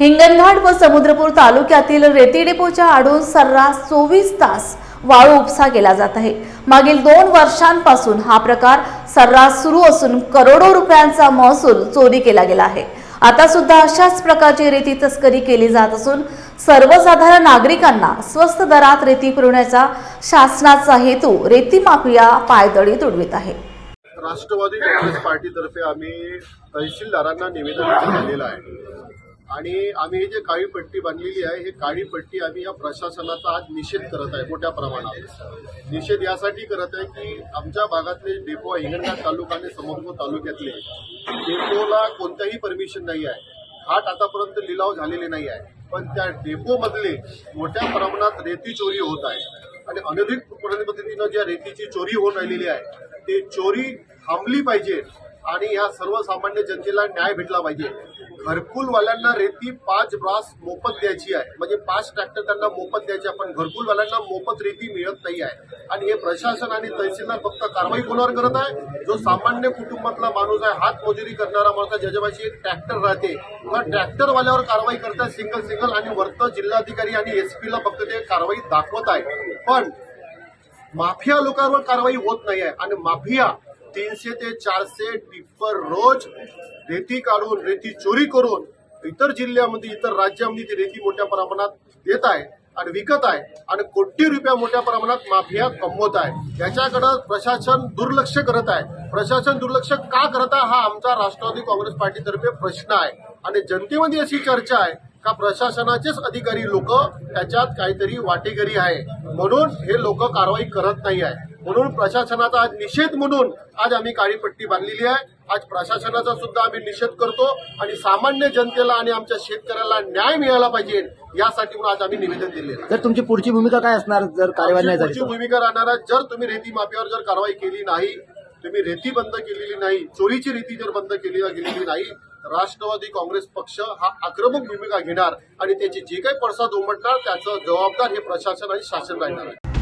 हिंगणघाट व समुद्रपूर तालुक्यातील रेती डेपोच्या आडून सर्रास चोवीस तास वाळू उपसा केला जात आहे. मागील दोन वर्षांपासून हा प्रकार सर्रास सुरू असून करोडो रुपयांचा महसूल चोरी केला गेला आहे. आता सुद्धा अशाच प्रकारची रेती तस्करी केली जात असून सर्वसाधारण नागरिकांना स्वस्त दरात रेती पुरवण्याचा शासनाचा हेतू रेती माफिया पायदळी तुडवित आहे. राष्ट्रवादी काँग्रेस पार्टीतर्फे आम्ही तहसीलदारांना निवेदन केलेलं आहे. आणि आम्ही ही जे काळी पट्टी बांधलेली आहे हे काळी पट्टी आम्ही या प्रशासनाचा आज निषेध करत आहे मोठ्या प्रमाणात निषेध यासाठी करत आहे की आमच्या भागातले डेपो आहे, हिंगणघाट तालुका आणि समोर तालुक्यातले डेपोला कोणत्याही परमिशन नाही आहे. घाट आतापर्यंत लिलाव झालेले नाही आहे. पण त्या डेपोमधले मोठ्या प्रमाणात रेती चोरी होत आहे. आणि अनधिक पद्धतीनं ज्या रेतीची चोरी होऊन राहिलेली आहे ते चोरी थांबली पाहिजे आणि ह्या सर्वसामान्य जनतेला न्याय भेटला पाहिजे. घरकुलवाल्यांना रेती पाच ब्रास मोफत द्यायची आहे. म्हणजे पाच ट्रॅक्टर त्यांना मोफत द्यायचे पण घरकुलवाल्यांना मोफत रेती मिळत नाही आहे. आणि हे प्रशासन आणि तहसीलदार फक्त कारवाई कोणावर करत आहे. जो सामान्य कुटुंबातला माणूस आहे हात मजुरी करणारा माणूस आहे ज्याच्यापाशी एक ट्रॅक्टर राहते किंवा ट्रॅक्टरवाल्यावर कारवाई करतात सिंगल सिंगल आणि वरतं जिल्हाधिकारी आणि एसपीला फक्त ते कारवाई दाखवत आहे. पण माफिया लोकांवर कारवाई होत नाही आहे. आणि माफिया तीनशे ते चारशे टिप्पर रोज रेती काढून रेती चोरी करून इतर जिल्ह्यामध्ये इतर राज्यामध्ये ती रेती मोठ्या प्रमाणात देत आहे आणि विकत आहे आणि कोटी रुपया मोठ्या प्रमाणात माफिया कमवत आहे. याच्याकडे प्रशासन दुर्लक्ष करत आहे. प्रशासन दुर्लक्ष का करत आहे? हा आमचा राष्ट्रवादी काँग्रेस पार्टीतर्फे प्रश्न आहे. आणि जनतेमध्ये अशी चर्चा आहे का प्रशासनाचेच अधिकारी लोक त्याच्यात काहीतरी वाटेकरी आहे. म्हणून हे लोक कारवाई करत नाही आहे म्हणून प्रशासनाचा आज निषेध म्हणून आज आम्ही काळी पट्टी बांधलेली आहे. आज प्रशासनाचा सुद्धा आम्ही निषेध करतो आणि सामान्य जनतेला आणि आमच्या शेतकऱ्याला न्याय मिळाला पाहिजे यासाठी म्हणून आज आम्ही निवेदन दिलेलं आहे. तर तुमची पुढची भूमिका काय असणार जर कार्यवाही नाही पुढची? भूमिका राहणार आहे. जर तुम्ही रेती माफियावर जर कारवाई केली नाही तुम्ही रेती बंद केलेली नाही चोरीची रेती जर बंद केली गेलेली नाही राष्ट्रवादी काँग्रेस पक्ष हा आक्रमक भूमिका घेणार आणि त्याची जे काही पडसाद उमटणार त्याचं जबाबदार हे प्रशासन आणि शासन राहणार आहे.